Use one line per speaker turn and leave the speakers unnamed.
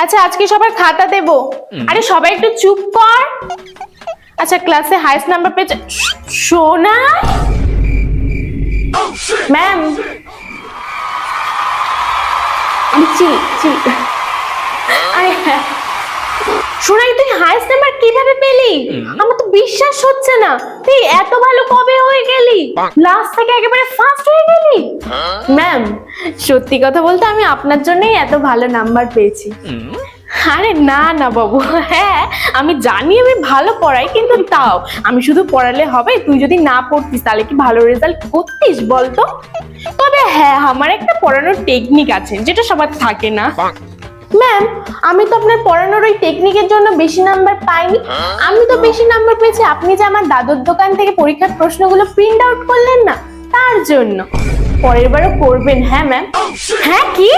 আচ্ছা আজকে সবার খাতা দেব। আরে সবাই একটু চুপ কর। আচ্ছা ক্লাসে হাইস্ট নাম্বার পেয়েছে। সোনা? Ma'am chill chill. আরে তুই হাইস্ট নাম্বার কীভাবে পেলি? আমার তো বিশ্বাস হচ্ছে না। তুই এত ভালো কবে হয়ে গেলি? লাস্ট থেকে একেবারে ফার্স্ট ম্যাম সত্যি কথা বলতে আমি আপনার জন্যই এত ভালো নাম্বার পেয়েছি। আরে না না বাবু হ্যাঁ আমি জানি আমি ভালো পড়াই, কিন্তু তাও, আমি শুধু পড়ালে হবে, তুই যদি না পড়তিস তাহলে কি ভালো রেজাল্ট করতিস বলতো? তবে হ্যাঁ আমার একটা পড়ানোর টেকনিক আছে, যেটা সবার থাকে না। ম্যাম আমি তো আপনার পড়ানোর ওই টেকনিকের জন্য বেশি নাম্বার পাইনি। আমি তো বেশি নাম্বার পেয়েছি, আপনি যে আমার দাদুর দোকান থেকে পরীক্ষার প্রশ্নগুলো প্রিন্ট আউট করলেন না, তার জন্য। পরের বারও করবেন হ্যাঁ ম্যাম হ্যাঁ কি?